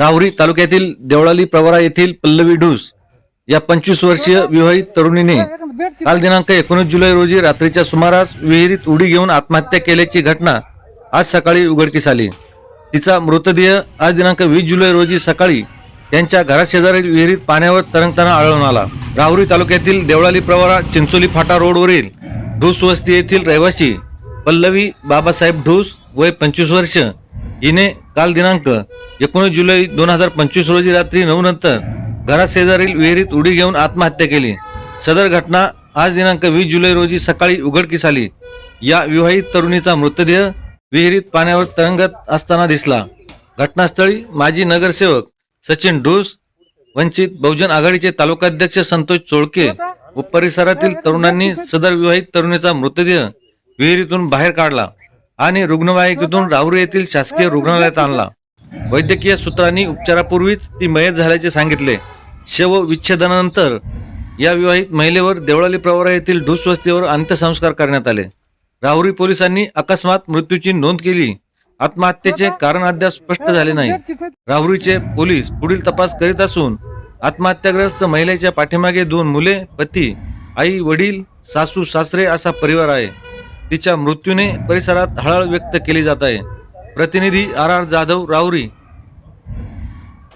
राहुरी तालुक्यातील देवळाली प्रवरा येथील पल्लवी ढूस या पंचवीस वर्षीय विवाहित तरुणीने काल दिनांक एकोणीस जुलै रोजी रात्रीच्या सुमारास विहिरीत उडी घेऊन आत्महत्या केल्याची घटना आज सकाळी उघडकीस आली. तिचा मृतदेह आज दिनांक वीस जुलै रोजी सकाळी त्यांच्या घराशेजारील विहिरीत पाण्यावर तरंगताना आढळून आला. राहुरी तालुक्यातील देवळाली प्रवारा चिंचोली फाटा रोडवरील ढूस वस्ती येथील रहिवासी पल्लवी बाबासाहेब ढूस वय पंचवीस वर्ष. हिने काल दिनांक एकोणीस जुलै दोन हजार पंचवीस रोजी रात्री नऊ नंतर घराशेजारील विहिरीत उडी घेऊन आत्महत्या केली. सदर घटना आज दिनांक वीस जुलै रोजी सकाळी उघडकीस आली. या विवाहित तरुणीचा मृतदेह विहिरीत पाण्यावर तरंगत असताना दिसला. घटनास्थळी माजी नगरसेवक सचिन ढूस वंचित बहुजन आघाडीचे तालुकाध्यक्ष संतोष चोळके व परिसरातील तरुणांनी सदर विवाहित तरुणीचा मृतदेह विहिरीतून बाहेर काढला आणि रुग्णवाहिकेतून राहुरी येथील शासकीय रुग्णालयात आणला. वैद्यकीय सूत्रांनी उपचारापूर्वीच ती मयत झाल्याचे सांगितले. शव विच्छेदनानंतर या विवाहित महिलेवर देवळाली प्रवरा येथील ढूस वस्तीवर अंत्यसंस्कार करण्यात आले. राहुरी पोलिसांनी अकस्मात मृत्यूची नोंद केली. आत्महत्येचे कारण अद्याप स्पष्ट झाले नाही. राहुरीचे पोलीस पुढील तपास करीत असून आत्महत्याग्रस्त महिलेच्या पाठीमागे दोन मुले पती आई वडील सासू सासरे असा परिवार आहे. तिच्या मृत्यूने परिसरात हळहळ व्यक्त केली जात आहे. प्रतिनिधी आर आर जाधव राहुरी.